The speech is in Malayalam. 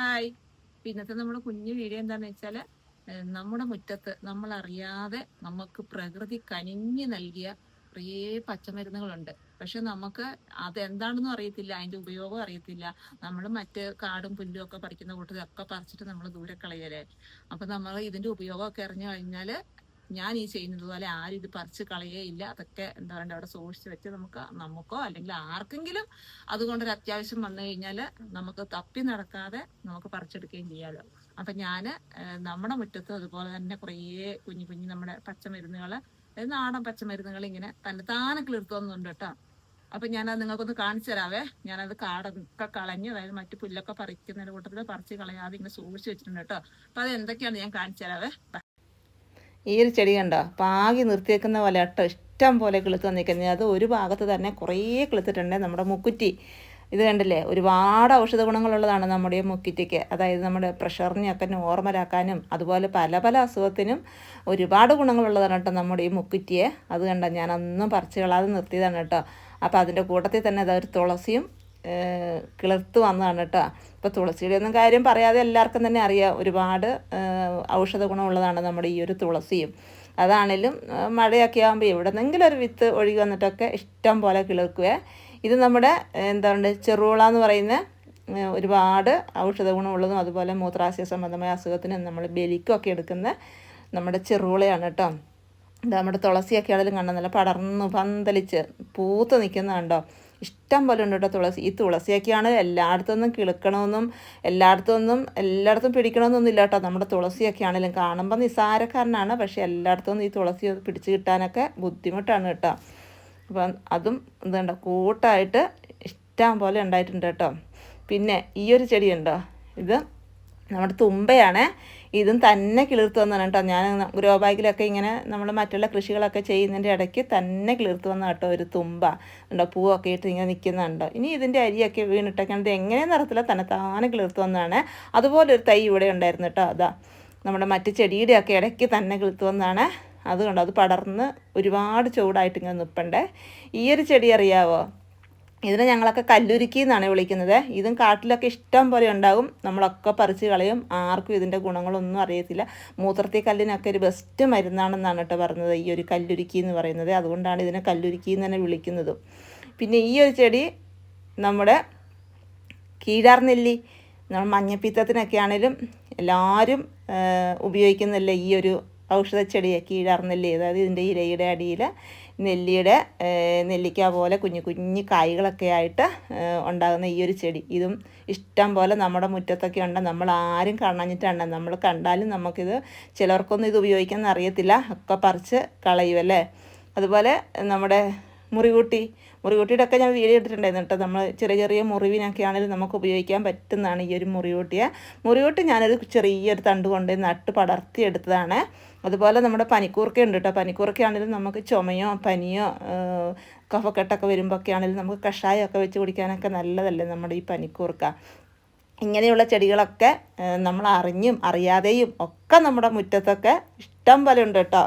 ഹായ്. ഇന്നത്തെ നമ്മുടെ കുഞ്ഞു വീഡിയോ എന്താന്ന് വെച്ചാൽ നമ്മുടെ മുറ്റത്ത് നമ്മൾ അറിയാതെ നമുക്ക് പ്രകൃതി കനിഞ്ഞു നൽകിയ കുറേ പച്ചമരുന്നുകളുണ്ട്. പക്ഷെ നമുക്ക് അതെന്താണെന്നും അറിയത്തില്ല അതിന്റെ ഉപയോഗം അറിയത്തില്ല. നമ്മൾ മറ്റ് കാടും പുല്ലും ഒക്കെ പറിക്കുന്ന കൂട്ടത്തിൽ ഒക്കെ പറിച്ചിട്ട് നമ്മൾ ദൂരെ കളയലേ അപ്പൊ നമ്മൾ ഇതിന്റെ ഉപയോഗമൊക്കെ അറിഞ്ഞു കഴിഞ്ഞാൽ ഞാൻ ഈ ചെയ്യുന്നത് പോലെ ആരും ഇത് പറിച്ച് കളയേയില്ല അതൊക്കെ എന്താ പറയുക അവിടെ സൂക്ഷിച്ച് വെച്ച് നമുക്ക് നമുക്കോ അല്ലെങ്കിൽ ആർക്കെങ്കിലും അതുകൊണ്ടൊരു അത്യാവശ്യം വന്നു കഴിഞ്ഞാൽ നമുക്ക് തപ്പി നടക്കാതെ നമുക്ക് പറിച്ചെടുക്കുകയും ചെയ്യാമല്ലോ അപ്പൊ ഞാൻ നമ്മുടെ മുറ്റത്ത് അതുപോലെ തന്നെ കുറേ കുഞ്ഞു കുഞ്ഞു നമ്മുടെ പച്ചമരുന്നുകൾ നാടൻ പച്ചമരുന്നുകൾ ഇങ്ങനെ തന്നെ കിളിർത്തു വന്നുണ്ട് കേട്ടോ. അപ്പൊ ഞാനത് നിങ്ങൾക്കൊന്ന് കാണിച്ചു തരാവേ. ഞാനത് കാടൊക്കെ കളഞ്ഞ് അതായത് മറ്റു പുല്ലൊക്കെ പറിക്കുന്നതിന്റെ കൂട്ടത്തിൽ പറിച്ച് കളയാതെ ഇങ്ങനെ സൂക്ഷിച്ച് വെച്ചിട്ടുണ്ട് കേട്ടോ. അപ്പൊ അത് എന്തൊക്കെയാണ് ഞാൻ കാണിച്ചു തരാവേ. ഈ ഒരു ചെടി കണ്ടോ? പാകി നിർത്തിയേക്കുന്ന പോലെ കേട്ടോ? ഇഷ്ടം പോലെ കിളുത്ത് വന്നിരിക്കുന്നത് അത് ഒരു ഭാഗത്ത് തന്നെ കുറേ കിളുത്തിട്ടുണ്ട് നമ്മുടെ മുക്കുറ്റി. ഇത് കണ്ടില്ലേ? ഒരുപാട് ഔഷധ ഗുണങ്ങളുള്ളതാണ് നമ്മുടെ മുക്കുറ്റിക്ക്. അതായത് നമ്മുടെ പ്രഷറിനെയൊക്കെ നോർമലാക്കാനും അതുപോലെ പല പല അസുഖത്തിനും ഒരുപാട് ഗുണങ്ങളുള്ളതാണ് കേട്ടോ നമ്മുടെ ഈ മുക്കുറ്റിയെ. അത് കണ്ടോ? ഞാനൊന്നും പറിച്ചു കളാതെ നിർത്തിയതാണ് കേട്ടോ. അപ്പോൾ അതിന്റെ കൂട്ടത്തിൽ തന്നെ അതൊരു തുളസിയും കിളിർത്ത് വന്നതാണ് കേട്ടോ. ഇപ്പോൾ തുളസിയുടെ ഒന്നും കാര്യം പറയാതെ എല്ലാവർക്കും തന്നെ അറിയാം. ഒരുപാട് ഔഷധ ഗുണമുള്ളതാണ് നമ്മുടെ ഈ ഒരു തുളസിയും. അതാണേലും മഴയൊക്കെ ആകുമ്പോൾ എവിടെന്നെങ്കിലും ഒരു വിത്ത് ഒഴുകി വന്നിട്ടൊക്കെ ഇഷ്ടം പോലെ കിളിർക്കുക ഇത് നമ്മുടെ എന്താ പറയുക ചെറുവിള എന്ന് പറയുന്ന ഒരുപാട് ഔഷധ ഗുണമുള്ളതും അതുപോലെ മൂത്രാശയ സംബന്ധമായ അസുഖത്തിന് നമ്മൾ ബലിക്കുമൊക്കെ എടുക്കുന്ന നമ്മുടെ ചെറുവിളയാണ് കേട്ടോ. നമ്മുടെ തുളസിയൊക്കെ ആണെങ്കിലും കണ്ട നല്ല പടർന്ന് പന്തലിച്ച് പൂത്ത് നിൽക്കുന്ന കണ്ടോ ഇഷ്ടം പോലെ ഉണ്ട് കേട്ടോ തുളസി. ഈ തുളസിയൊക്കെയാണ് എല്ലായിടത്തുനിന്നും കിളുക്കണമെന്നും എല്ലായിടത്തുനിന്നും എല്ലായിടത്തും പിടിക്കണമെന്നൊന്നും ഇല്ല കേട്ടോ. നമ്മുടെ തുളസിയൊക്കെ ആണെങ്കിലും കാണുമ്പോൾ നിസ്സാരക്കാരനാണ് പക്ഷേ എല്ലായിടത്തുനിന്നും ഈ തുളസി പിടിച്ച് കിട്ടാനൊക്കെ ബുദ്ധിമുട്ടാണ് കേട്ടോ. അപ്പം അതും എന്താണ്ട കൂട്ടായിട്ട് ഇഷ്ടം പോലെ ഉണ്ടായിട്ടുണ്ട് കേട്ടോ. പിന്നെ ഈ ഒരു ചെടിയുണ്ടോ? ഇത് നമ്മുടെ തുമ്പയാണ്. ഇതും തന്നെ കിളിർത്ത് വന്നതാണ് കേട്ടോ. ഞാൻ ഗ്രോ ബാഗിലൊക്കെ ഇങ്ങനെ നമ്മൾ മറ്റുള്ള കൃഷികളൊക്കെ ചെയ്യുന്നതിന്റെ ഇടയ്ക്ക് തന്നെ കിളിർത്ത് വന്ന കേട്ടോ ഒരു തുമ്പ. ഉണ്ടോ പൂവൊക്കെ ഇട്ട് ഇങ്ങനെ നിൽക്കുന്നുണ്ടോ. ഇനി ഇതിന്റെ അരിയൊക്കെ വീണിട്ടൊക്കെ ഇത് എങ്ങനെ നിറത്തില്ല തന്നെ താനെ കിളിർത്ത് വന്നതാണ് അതുപോലെ ഒരു തൈ ഇവിടെ ഉണ്ടായിരുന്നു കേട്ടോ. അതാ. നമ്മുടെ മറ്റ് ചെടിയുടെയൊക്കെ ഇടയ്ക്ക് തന്നെ കിളിർത്ത് വന്നതാണ് അതുകൊണ്ട് അത് പടർന്ന് ഒരുപാട് ചൂടായിട്ട് ഇങ്ങനെ നിൽപ്പണ്ടേ ഈ ഒരു ചെടി അറിയാവോ? ഇതിനെ ഞങ്ങളൊക്കെ കല്ലുരുക്കി എന്നാണ് വിളിക്കുന്നത്. ഇതും കാട്ടിലൊക്കെ ഇഷ്ടം പോലെ ഉണ്ടാകും. നമ്മളൊക്കെ പറിച്ച് കളയും. ആർക്കും ഇതിന്റെ ഗുണങ്ങളൊന്നും അറിയത്തില്ല. മൂത്രത്തി കല്ലിനൊക്കെ ഒരു ബെസ്റ്റ് മരുന്നാണെന്നാണ് കേട്ടോ പറഞ്ഞത്. ഈ ഒരു കല്ലുരുക്കി എന്ന് പറയുന്നത്. അതുകൊണ്ടാണ് ഇതിനെ കല്ലുരുക്കി എന്ന് തന്നെ വിളിക്കുന്നതും. പിന്നെ ഈ ഒരു ചെടി നമ്മുടെ കീഴാർ നെല്ലി നമ്മൾ മഞ്ഞപ്പിത്തത്തിനൊക്കെ ആണെങ്കിലും എല്ലാവരും ഉപയോഗിക്കുന്നില്ല ഈ ഒരു ഔഷധ ചെടിയെ കീഴാർ നെല്ലി. അതായത് ഇതിന്റെ ഇലയുടെ അടിയിൽ നെല്ലിയുടെ നെല്ലിക്ക പോലെ കുഞ്ഞു കുഞ്ഞു കായ്കളൊക്കെ ആയിട്ട് ഉണ്ടാകുന്ന ഈ ഒരു ചെടി. ഇതും ഇഷ്ടം പോലെ നമ്മുടെ മുറ്റത്തൊക്കെ ഉണ്ട്. നമ്മൾ ആരും കാണാഞ്ഞിട്ടാണ്. നമ്മൾ കണ്ടാലും നമുക്കിത് ചിലർക്കൊന്നും ഇത് ഉപയോഗിക്കാൻ അറിയത്തില്ല. ഒക്കെ പറിച്ച് കളയുമല്ലേ അതുപോലെ നമ്മുടെ മുറികൂട്ടി. മുറികൂട്ടിയുടെ ഒക്കെ ഞാൻ വീഡിയോ എടുത്തിട്ടുണ്ടായിരുന്നു കേട്ടോ. നമ്മൾ ചെറിയ ചെറിയ മുറിവിനൊക്കെ ആണെങ്കിലും നമുക്ക് ഉപയോഗിക്കാൻ പറ്റുന്നതാണ് ഈ ഒരു മുറികൂട്ടിയെ. മുറികൂട്ടി ഞാനൊരു ചെറിയൊരു തണ്ട് കൊണ്ട് നട്ട് പടർത്തി എടുത്തതാണ്. അതുപോലെ നമ്മുടെ പനിക്കൂർക്ക ഉണ്ട് കേട്ടോ. പനിക്കൂർക്ക ആണെങ്കിലും നമുക്ക് ചുമയോ പനിയോ കഫക്കെട്ടൊക്കെ വരുമ്പോഴൊക്കെ ആണെങ്കിലും നമുക്ക് കഷായമൊക്കെ വെച്ച് കുടിക്കാനൊക്കെ നല്ലതല്ലേ നമ്മുടെ ഈ പനിക്കൂർക്ക. ഇങ്ങനെയുള്ള ചെടികളൊക്കെ നമ്മൾ അറിഞ്ഞും അറിയാതെയും ഒക്കെ നമ്മുടെ മുറ്റത്തൊക്കെ ഇഷ്ടം പോലെ ഉണ്ട് കേട്ടോ.